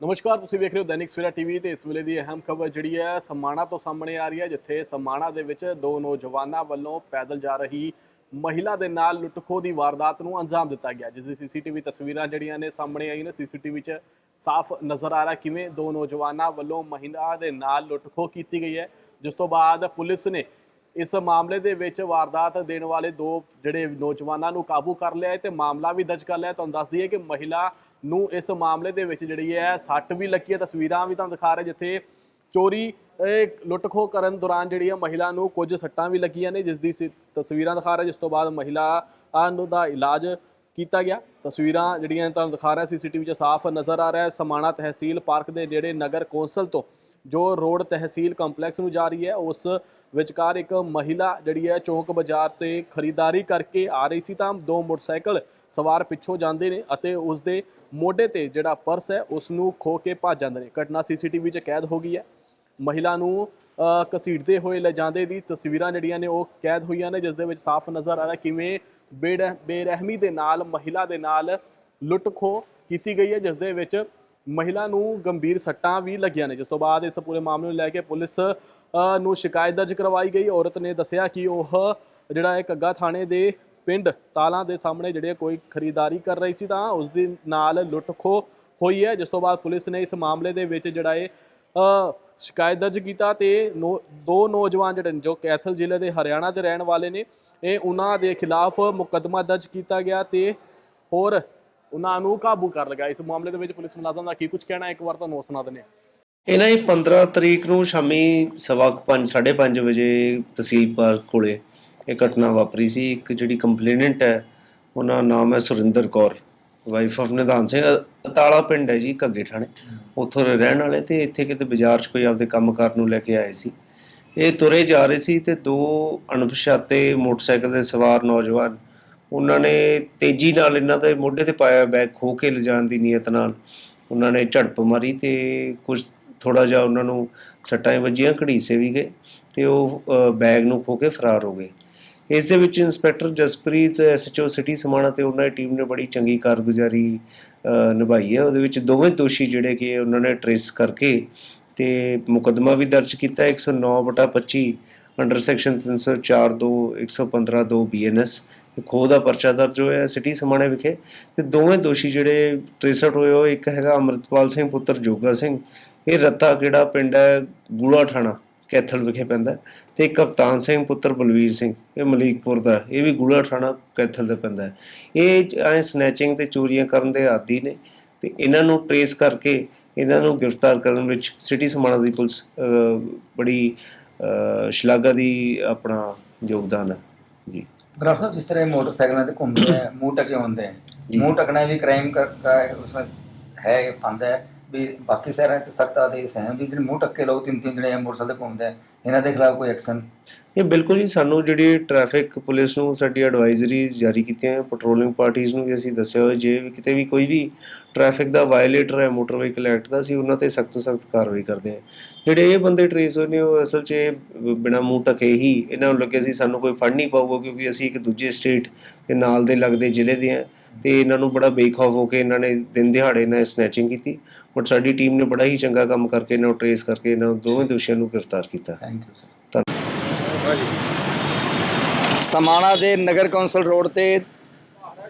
ਨਮਸਕਾਰ, ਤੁਸੀਂ ਵੇਖ ਰਹੇ ਹੋ ਦੈਨਿਕ ਸਵੇਰਾ ਟੀਵੀ ਤੇ ਇਸ ਵੇਲੇ ਦੀ ਅਹਿਮ ਖਬਰ ਜਿਹੜੀ ਹੈ ਸਮਾਣਾ ਤੋਂ ਸਾਹਮਣੇ ਆ ਰਹੀ ਹੈ, ਜਿੱਥੇ ਸਮਾਣਾ ਦੇ ਵਿੱਚ ਦੋ ਨੌਜਵਾਨਾਂ ਵੱਲੋਂ ਪੈਦਲ ਜਾ ਰਹੀ ਮਹਿਲਾ ਦੇ ਨਾਲ ਲੁੱਟਖੋ ਦੀ ਵਾਰਦਾਤ ਨੂੰ ਅੰਜਾਮ ਦਿੱਤਾ ਗਿਆ, ਜਿਸ ਦੀ ਸੀਸੀਟੀਵੀ ਤਸਵੀਰਾਂ ਜਿਹੜੀਆਂ ਨੇ ਸਾਹਮਣੇ ਆਈਆਂ ਨੇ, ਸੀਸੀਟੀਵੀ 'ਚ ਸਾਫ਼ ਨਜ਼ਰ ਆ ਰਿਹਾ ਕਿਵੇਂ ਦੋ ਨੌਜਵਾਨਾਂ ਵੱਲੋਂ ਮਹਿਲਾ ਦੇ ਨਾਲ ਲੁੱਟਖੋ ਕੀਤੀ ਗਈ ਹੈ। ਜਿਸ ਤੋਂ ਬਾਅਦ ਪੁਲਿਸ ਨੇ ਇਸ ਮਾਮਲੇ ਦੇ ਵਿੱਚ ਵਾਰਦਾਤ ਦੇਣ ਵਾਲੇ ਦੋ ਜਿਹੜੇ ਨੌਜਵਾਨਾਂ ਨੂੰ ਕਾਬੂ ਕਰ ਲਿਆ ਹੈ ਤੇ ਮਾਮਲਾ ਵੀ ਦਰਜ ਕਰ ਲਿਆ ਤੁਹਾਨੂੰ ਦੱਸ ਦਈਏ ਕਿ ਮਹਿਲਾ ਨੂੰ ਇਸ ਮਾਮਲੇ ਦੇ ਵਿੱਚ ਜਿਹੜੀ ਹੈ ਸੱਟ ਵੀ ਲੱਗੀ ਹੈ, ਤਸਵੀਰਾਂ ਵੀ ਤੁਹਾਨੂੰ ਦਿਖਾ ਰਹੇ ਜਿੱਥੇ ਚੋਰੀ, ਇਹ ਲੁੱਟਖੋ ਕਰਨ ਦੌਰਾਨ ਜਿਹੜੀ ਹੈ ਮਹਿਲਾ ਨੂੰ ਕੁਝ ਸੱਟਾਂ ਵੀ ਲੱਗੀਆਂ ਨੇ, ਜਿਸ ਦੀ ਸੀ- ਤਸਵੀਰਾਂ ਦਿਖਾ ਰਹੇ ਜਿਸ ਤੋਂ ਬਾਅਦ ਮਹਿਲਾ ਨੂੰ ਦਾ ਇਲਾਜ ਕੀਤਾ ਗਿਆ। ਤਸਵੀਰਾਂ ਜਿਹੜੀਆਂ ਤੁਹਾਨੂੰ ਦਿਖਾ ਰਿਹਾ, ਸੀਸੀਟੀਵੀ 'ਚ ਸਾਫ਼ ਨਜ਼ਰ ਆ ਰਿਹਾ ਹੈ, ਸਮਾਣਾ ਤਹਿਸੀਲ ਪਾਰਕ ਦੇ ਜਿਹੜੇ ਨਗਰ ਕੌਂਸਲ ਤੋਂ ਜੋ ਰੋਡ ਤਹਿਸੀਲ ਕੰਪਲੈਕਸ ਨੂੰ ਜਾ ਰਹੀ ਹੈ, ਉਸ ਵਿਚਕਾਰ ਇੱਕ ਮਹਿਲਾ ਜਿਹੜੀ ਹੈ ਚੌਂਕ ਬਾਜ਼ਾਰ ਤੇ ਖਰੀਦਦਾਰੀ ਕਰਕੇ ਆ ਰਹੀ ਸੀ, ਤਾਂ ਦੋ ਮੋਟਰਸਾਈਕਲ ਸਵਾਰ ਪਿੱਛੋਂ ਜਾਂਦੇ ਨੇ ਅਤੇ ਉਸ ਦੇ ਮੋਢੇ ਤੇ ਜਿਹੜਾ ਪਰਸ ਹੈ ਉਸ ਨੂੰ ਖੋ ਕੇ ਭੱਜ ਜਾਂਦੇ ਨੇ। ਘਟਨਾ ਸੀਸੀਟੀਵੀ 'ਚ ਕੈਦ ਹੋ ਗਈ ਹੈ। ਮਹਿਲਾ ਨੂੰ ਅ, ਘਸੀਟਦੇ ਹੋਏ ਲੈ ਦੀ ਤਸਵੀਰਾਂ ਜਿਹੜੀਆਂ ਨੇ ਉਹ ਕੈਦ ਹੋਈਆਂ ਨੇ ਜਿਸ ਦੇ ਵਿੱਚ ਸਾਫ਼ ਨਜ਼ਰ ਆ ਰਿਹਾ ਕਿਵੇਂ ਬੇੜ- ਬੇਰਹਿਮੀ ਦੇ ਨਾਲ ਮਹਿਲਾ ਦੇ ਨਾਲ ਲੁੱਟ ਖੋ ਕੀਤੀ ਗਈ ਹੈ ਜਿਸ ਦੇ ਵਿੱਚ ਮਹਿਲਾ ਨੂੰ ਗੰਭੀਰ ਸੱਟਾਂ ਵੀ ਲੱਗੀਆਂ ਨੇ। ਜਿਸ ਤੋਂ ਬਾਅਦ ਇਸ ਪੂਰੇ ਮਾਮਲੇ ਨੂੰ ਲੈ ਕੇ ਪੁਲਿਸ ਨੂੰ ਸ਼ਿਕਾਇਤ ਦਰਜ ਕਰਵਾਈ ਗਈ। ਔਰਤ ਨੇ ਦੱਸਿਆ ਕਿ ਉਹ ਜਿਹੜਾ ਹੈ ਕੱਗਾ ਥਾਣੇ ਦੇ ਪਿੰਡ ਤਾਲਾਂ ਦੇ ਸਾਹਮਣੇ ਜਿਹੜੇ ਕੋਈ ਖਰੀਦਦਾਰੀ ਕਰ ਰਹੀ ਸੀ ਤਾਂ ਉਸ ਦੇ ਨਾਲ ਲੁੱਟ ਖੋ ਹੋਈ ਹੈ ਜਿਸ ਤੋਂ ਬਾਅਦ ਪੁਲਿਸ ਨੇ ਇਸ ਮਾਮਲੇ ਦੇ ਵਿੱਚ ਜਿਹੜਾ ਹੈ ਸ਼ਿਕਾਇਤ ਦਰਜ ਕੀਤਾ ਤੇ ਦੋ ਨੌਜਵਾਨ ਜਿਹੜੇ ਜੋ ਕੈਥਲ ਜ਼ਿਲ੍ਹੇ ਦੇ ਹਰਿਆਣਾ ਦੇ ਰਹਿਣ ਵਾਲੇ ਨੇ ਇਹ ਉਹਨਾਂ ਦੇ ਖਿਲਾਫ ਮੁਕੱਦਮਾ ਦਰਜ ਕੀਤਾ ਗਿਆ ਤੇ ਹੋਰ ਉਹਨਾਂ ਨੂੰ ਕਾਬੂ ਕਰ ਲਿਆ ਇਸ ਮਾਮਲੇ ਦੇ ਵਿੱਚ ਪੁਲਿਸ ਮੁਲਾਜ਼ਮ ਦਾ ਕੀ ਕੁਝ ਕਹਿਣਾ ਇੱਕ ਵਾਰ ਤੁਹਾਨੂੰ ਉਹ ਸੁਣਾ ਦਿੰਦੇ ਹਾਂ। ਇਹਨਾਂ ਹੀ 15 ਤਰੀਕ ਨੂੰ ਸ਼ਾਮੀ ਸਵਾ ਕੁ ਪੰਜ, ਸਾਢੇ 5 ਵਜੇ ਤਹਿਸੀਲ ਪਾਰਕ ਕੋਲੇ ਇਹ ਘਟਨਾ ਵਾਪਰੀ ਸੀ। ਇੱਕ ਜਿਹੜੀ ਕੰਪਲੇਨੈਂਟ ਹੈ ਉਹਨਾਂ ਦਾ ਨਾਮ ਹੈ ਸੁਰਿੰਦਰ ਕੌਰ। ਵਾਈਫ ਆਫ ਨਿਧਾਨ ਸਿੰਘ, ਅ- ਅਤਾਲਾ ਪਿੰਡ ਹੈ ਜੀ, ਘੱਗੇ ਥਾਣੇ। ਉੱਥੋਂ ਦੇ ਰਹਿਣ ਵਾਲੇ ਤੇ ਇੱਥੇ ਕਿਤੇ ਬਾਜ਼ਾਰ 'ਚ ਕੋਈ ਆਪਦੇ ਕੰਮ ਕਾਰ ਨੂੰ ਲੈ ਕੇ ਆਏ ਸੀ। ਇਹ ਤੁਰੇ ਜਾ ਰਹੇ ਸੀ ਤੇ ਦੋ ਅਣਪਛਾਤੇ ਮੋਟਰਸਾਈਕਲ ਦੇ ਸਵਾਰ ਨੌਜਵਾਨ, ਉਹਨਾਂ ਨੇ ਤੇਜ਼ੀ ਨਾਲ ਇਹਨਾਂ ਦੇ ਮੋਢੇ ਤੇ ਪਾਇਆ ਬੈਗ ਖੋ ਕੇ ਲਿਜਾਣ ਦੀ ਨੀਅਤ ਨਾਲ। ਉਹਨਾਂ ਨੇ ਝੜਪ ਮਾਰੀ ਤੇ ਕੁਝ ਥੋੜਾ ਜਿਹਾ ਉਹਨਾਂ ਨੂੰ ਸੱਟਾਂ ਵੱਜੀਆਂ, ਘੜੀਸੇ ਵੀ ਗਏ ਤੇ ਉਹ ਬੈਗ ਨੂੰ ਖੋ ਕੇ ਫਰਾਰ ਹੋ ਗਏ। ਇਸ ਦੇ ਵਿੱਚ inspector Jaspreet SHO city Samana ਤੇ ਉਹਨਾਂ ਦੀ ਟੀਮ ਨੇ ਬੜੀ ਚੰਗੀ ਕਾਰਗੁਜ਼ਾਰੀ ਨਿਭਾਈ ਹੈ। ਉਹਦੇ ਵਿੱਚ ਦੋਵੇਂ ਦੋਸ਼ੀ ਜਿਹੜੇ ਕਿ ਉਹਨਾਂ ਨੇ ਟਰੇਸ ਕਰਕੇ ਤੇ ਮੁਕੱਦਮਾ ਵੀ ਦਰਜ ਕੀਤਾ 109/25 ਅੰਡਰ ਸੈਕਸ਼ਨ 304 2 115 2 ਬੀਐਨਐਸ ਖੋਹ ਦਾ ਪਰਚਾ ਦਰਜ ਹੋਇਆ ਸਿਟੀ ਸਮਾਣੇ ਵਿਖੇ। ਤੇ ਦੋਵੇਂ ਦੋਸ਼ੀ ਜਿਹੜੇ ਟ੍ਰੇਸ ਹੋਏ ਉਹ, ਇੱਕ ਹੈਗਾ ਅਮਰਤਪਾਲ ਸਿੰਘ, ਪੁੱਤਰ ਜੋਗਾ ਸਿੰਘ। ਇਹ ਰੱਤਾ ਕਿਹੜਾ ਪਿੰਡ ਹੈ? ਗੂੜਾ ਠਾਣਾ ਕੈਥਲ ਵਿਖੇ ਪੈਂਦਾ ਤੇ ਕਪਤਾਨ ਸਿੰਘ ਪੁੱਤਰ ਬਲਵੀਰ ਸਿੰਘ ਇਹ ਮਲੀਕਪੁਰ ਦਾ ਇਹ ਵੀ ਗੂੜਾ ਥਾਣਾ ਕੈਥਲ ਦਾ ਪੈਂਦਾ ਇਹ ਐ ਸਨੈਚਿੰਗ ਤੇ ਚੋਰੀਆਂ ਕਰਨ ਦੇ ਆਦੀ ਨੇ ਤੇ ਇਹਨਾਂ ਨੂੰ ਟ੍ਰੇਸ ਕਰਕੇ ਇਹਨਾਂ ਨੂੰ ਗ੍ਰਿਫਤਾਰ ਕਰਨ ਵਿੱਚ ਸਿਟੀ ਸਮਾਣਾ ਦੀ ਪੁਲਿਸ ਬੜੀ ਸ਼ਲਾਘਾ ਦੀ ਆਪਣਾ ਯੋਗਦਾਨ ਹੈ। ਜੀ। ਗ੍ਰਾਫ ਸਾਹਿਬ ਜਿਸ ਤਰ੍ਹਾਂ ਮੋਟਰਸਾਈਕਲਾਂ ਤੇ ਘੁੰਮਦੇ ਆ ਮੂੰਹ ਟਕੇ ਹੁੰਦੇ ਆ। ਮੂੰਹ ਟਕਣਾ ਵੀ ਕ੍ਰਾਈਮ ਦਾ ਉਸਮੇ ਹੈ ਫੰਦ ਹੈ। ਵੀ ਬਾਕੀ ਸ਼ਹਿਰਾਂ 'ਚ ਸਖਤ ਆਦੇਸ਼ ਹੈ ਵੀ ਜਿਹੜੇ ਮੂੰਹ ਟੱਕੇ ਲੋਕ ਤਿੰਨ ਤਿੰਨ ਜਣੇ ਮੋਟਰਸਾਈਕਲ ਤੇ ਘੁੰਮਦੇ ਆ, ਇਹਨਾਂ ਦੇ ਖਿਲਾਫ ਕੋਈ ਐਕਸ਼ਨ ਇਹ ਬਿਲਕੁਲ ਹੀ ਸਾਨੂੰ ਜਿਹੜੀ ਟ੍ਰੈਫਿਕ ਪੁਲਿਸ ਨੂੰ ਸਾਡੀ ਐਡਵਾਈਜ਼ਰੀਜ਼ ਜਾਰੀ ਕੀਤੀਆਂ ਪੈਟਰੋਲਿੰਗ ਪਾਰਟੀਆਂ ਨੂੰ ਵੀ ਅਸੀਂ ਦੱਸਿਆ ਹੋਇਆ ਜੇ ਵੀ ਕਿਤੇ ਵੀ ਕੋਈ ਵੀ ਟ੍ਰੈਫਿਕ ਦਾ ਵਾਇਲੇਟਰ ਹੈ ਮੋਟਰ ਵਹੀਕਲ ਐਕਟ ਦਾ ਅਸੀਂ ਉਹਨਾਂ ਤੇ ਸਖਤ ਤੋਂ ਸਖਤ ਕਾਰਵਾਈ ਕਰਦੇ ਹਾਂ। ਜਿਹੜੇ ਇਹ ਬੰਦੇ ਟਰੇਸ ਹੋਏ ਨੇ ਉਹ ਅਸਲ 'ਚ ਬਿਨਾ ਮੂੰਹ ਢਕੇ ਹੀ ਇਹਨਾਂ ਨੂੰ ਲੱਗੇ ਸੀ ਸਾਨੂੰ ਕੋਈ ਫੜ ਨਹੀਂ ਪਾਊਗਾ ਕਿਉਂਕਿ ਅਸੀਂ ਇੱਕ ਦੂਜੇ ਸਟੇਟ ਦੇ ਨਾਲ ਦੇ ਲੱਗਦੇ ਜ਼ਿਲ੍ਹੇ ਦੇ ਹਾਂ ਤੇ ਇਹਨਾਂ ਨੂੰ ਬੜਾ ਬੇਖੌਫ ਹੋ ਕੇ ਇਹਨਾਂ ਨੇ ਦਿਨ ਦਿਹਾੜੇ ਨਾਲ ਸਨੈਚਿੰਗ ਕੀਤੀ ਬਟ ਸਾਡੀ ਟੀਮ ਨੇ ਬੜਾ ਹੀ ਚੰਗਾ ਕੰਮ ਕਰਕੇ ਇਹਨਾਂ ਨੂੰ ਟਰੇਸ ਕਰਕੇ ਇਹਨਾਂ ਦੋਵੇਂ ਦੋਸ਼ੀਆਂ ਨੂੰ ਗ੍ਰਿਫਤਾਰ ਕੀਤਾ। ਥੈਂਕ ਯੂ ਸਰ ਸਮਾਣਾ ਦੇ ਨਗਰ ਕੌਂਸਲ ਰੋਡ ਤੇ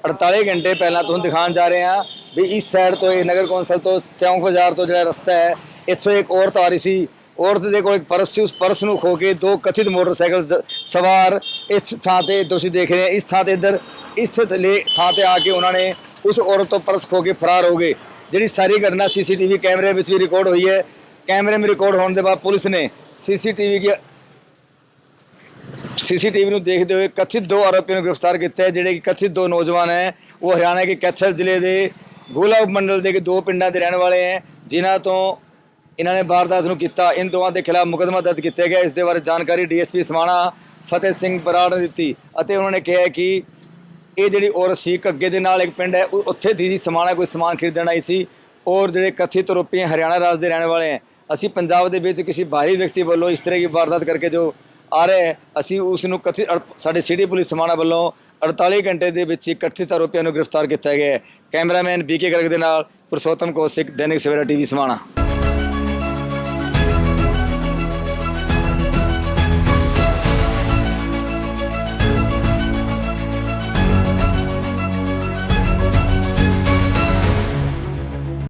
48 ਘੰਟੇ ਪਹਿਲਾਂ ਤੁਹਾਨੂੰ ਦਿਖਾਉਣ ਜਾ ਰਹੇ ਹਾਂ ਵੀ ਇਸ ਸਾਈਡ ਤੋਂ ਇਹ ਨਗਰ ਕੌਂਸਲ ਤੋਂ ਚੌਂਕ ਬਾਜ਼ਾਰ ਤੋਂ ਜਿਹੜਾ ਰਸਤਾ ਹੈ, ਇੱਥੋਂ ਇੱਕ ਔਰਤ ਆ ਰਹੀ ਸੀ। ਔਰਤ ਦੇ ਕੋਲ ਇੱਕ ਪਰਸ ਸੀ, ਉਸ ਪਰਸ ਨੂੰ ਖੋ ਕੇ ਦੋ ਕਥਿਤ ਮੋਟਰਸਾਈਕਲ ਸ- ਸਵਾਰ ਇਸ ਥਾਂ ਤੇ ਤੁਸੀਂ ਦੇਖ ਰਹੇ ਹੋ। ਇਸ ਥਾਂ ਤੇ ਇੱਧਰ, ਇਸ ਥਲੇ ਥਾਂ ਤੇ ਆ ਕੇ ਉਹਨਾਂ ਨੇ ਉਸ ਔਰਤ ਤੋਂ ਪਰਸ ਖੋ ਕੇ ਫਰਾਰ ਹੋ ਗਏ। ਜਿਹੜੀ ਸਾਰੀ ਘਟਨਾ ਸੀਸੀਟੀਵੀ ਕੈਮਰੇ ਵਿੱਚ ਵੀ ਰਿਕਾਰਡ ਹੋਈ ਹੈ। ਕੈਮਰੇ ਵਿੱਚ ਰਿਕਾਰਡ ਹੋਣ ਦੇ ਬਾਅਦ ਪੁਲਿਸ ਨੇ ਸੀਸੀਟੀਵੀ ਕੀ ਸੀਸੀਟੀਵੀ ਨੂੰ ਦੇਖਦੇ ਹੋਏ ਕਥਿਤ ਦੋ ਆਰੋਪੀਆਂ ਨੂੰ ਗ੍ਰਿਫਤਾਰ ਕੀਤਾ ਹੈ, ਜਿਹੜੇ ਕਿ ਕਥਿਤ ਦੋ ਨੌਜਵਾਨ ਹੈ। ਉਹ ਹਰਿਆਣਾ ਦੇ ਕੈਥਲ ਜ਼ਿਲ੍ਹੇ ਦੇ ਗੋਲਾ ਮੰਡਲ ਦੇ ਦੋ ਪਿੰਡਾਂ ਦੇ ਰਹਿਣ ਵਾਲੇ ਹੈ, ਜਿਨ੍ਹਾਂ ਤੋਂ ਇਹਨਾਂ ਨੇ ਵਾਰਦਾਤ ਨੂੰ ਕੀਤਾ। ਇਨ ਦੋਵਾਂ ਦੇ ਖਿਲਾਫ ਮੁਕੱਦਮਾ ਦਰਜ ਕੀਤਾ ਗਿਆ। ਇਸ ਦੇ ਬਾਰੇ ਜਾਣਕਾਰੀ ਡੀਐਸਪੀ ਸਮਾਣਾ ਫਤਿਹ ਸਿੰਘ ਬਰਾੜ ਨੇ ਦਿੱਤੀ ਅਤੇ ਉਹਨਾਂ ਨੇ ਕਿਹਾ ਕਿ ਇਹ ਜਿਹੜੀ ਔਰਤ ਸੀ ਘੱਗੇ ਦੇ ਨਾਲ ਇੱਕ ਪਿੰਡ ਹੈ ਉੱਥੇ ਦੀ ਸੀ। ਸਮਾਣਾ ਕੋਈ ਸਮਾਨ ਖਰੀਦਣ ਆਈ ਸੀ ਔਰ ਜਿਹੜੇ ਕਥਿਤ ਆਰੋਪੀ ਹਰਿਆਣਾ ਰਾਜ ਦੇ ਰਹਿਣ ਵਾਲੇ ਹੈ। ਅਸੀਂ ਪੰਜਾਬ ਦੇ ਵਿੱਚ ਕਿਸੇ ਬਾਹਰੀ ਵਿਅਕਤੀ ਵੱਲੋਂ ਇਸ ਤਰ੍ਹਾਂ ਦੀ ਵਾਰਦਾਤ ਕਰਕੇ ਜੋ ਆ ਰਿਹਾ ਅਸੀਂ ਉਸ ਨੂੰ ਕਥਿਤ ਅੜ- ਸਾਡੇ ਸਿਟੀ ਪੁਲਿਸ ਸਮਾਣਾ ਵੱਲੋਂ 48 ਘੰਟੇ ਦੇ ਵਿੱਚ ਹੀ ਆਰੋਪੀਆਂ ਨੂੰ ਗ੍ਰਿਫਤਾਰ ਕੀਤਾ ਗਿਆ ਹੈ। ਕੈਮਰਾਮੈਨ ਬੀਕੇ ਗਰਗ ਦੇ ਨਾਲ ਪੁਰਸ਼ੋਤਮ ਕੌਸ਼ਿਕ, ਦੈਨਿਕ ਸਵੇਰਾ ਟੀਵੀ, ਸਮਾਣਾ।